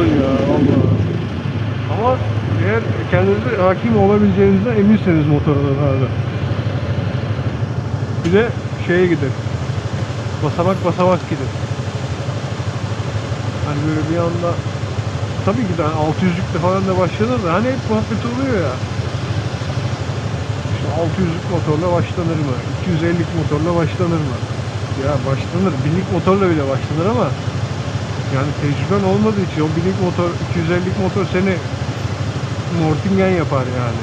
olun ya Allah. Ama eğer kendinize hakim olabileceğinizden eminseniz motorlarda. Bir de şeye gider. Basamak basamak gider. Hani böyle bir anda tabii ki de hani 600'lükte falan da başlanır da hani hep muhabbet oluyor ya. İşte 600'lük motorla başlanır mı? 250'lik motorla başlanır mı? Ya başlanır. Binlik motorla bile başlanır ama yani tecrüben olmadığı için o binlik motor, 250'lik motor seni Mortingen yapar yani.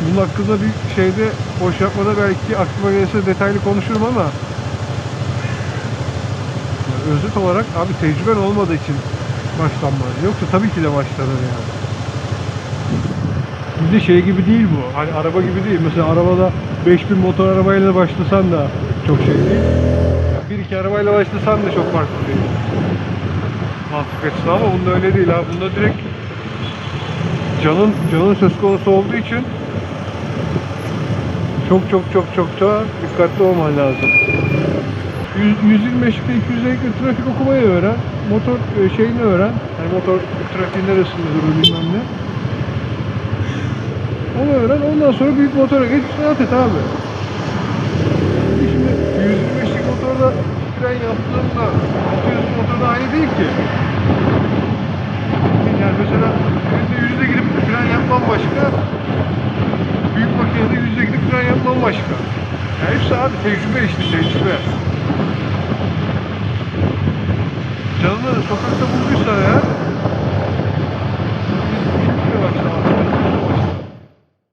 Bunun hakkında bir şeyde boş yapmada belki aklıma gelirse detaylı konuşurum ama ya özet olarak abi tecrüben olmadığı için başlanmaz. Yoksa tabii ki de başlanır yani. Bir de şey gibi değil bu. Hani araba gibi değil. Mesela arabada 5000 motor arabayla başlasan da çok şey değil. Bir iki arabayla başlasan da çok farklı değil. Mantık açısından ama bunda öyle değil abi. Bunda direkt canın canın söz konusu olduğu için çok çok çok çok da dikkatli olman lazım. 125'likle 250'likle trafik okumayı öğren. Motor e, şeyini öğren. Yani motor trafiğin neresinde durur bilmem ne. Onu öğren. Ondan sonra büyük motora geç rahat et abi. Şimdi 125'lik motorda fren yaptığımda 600 motorda aynı değil ki. Yani mesela yüzde gidip fren yapmam başka. Büyük makinede yüzde gidip fren yapmam başka. Yani hepsi abi tecrübe işte tecrübe. Canını sokakta bulduysan eğer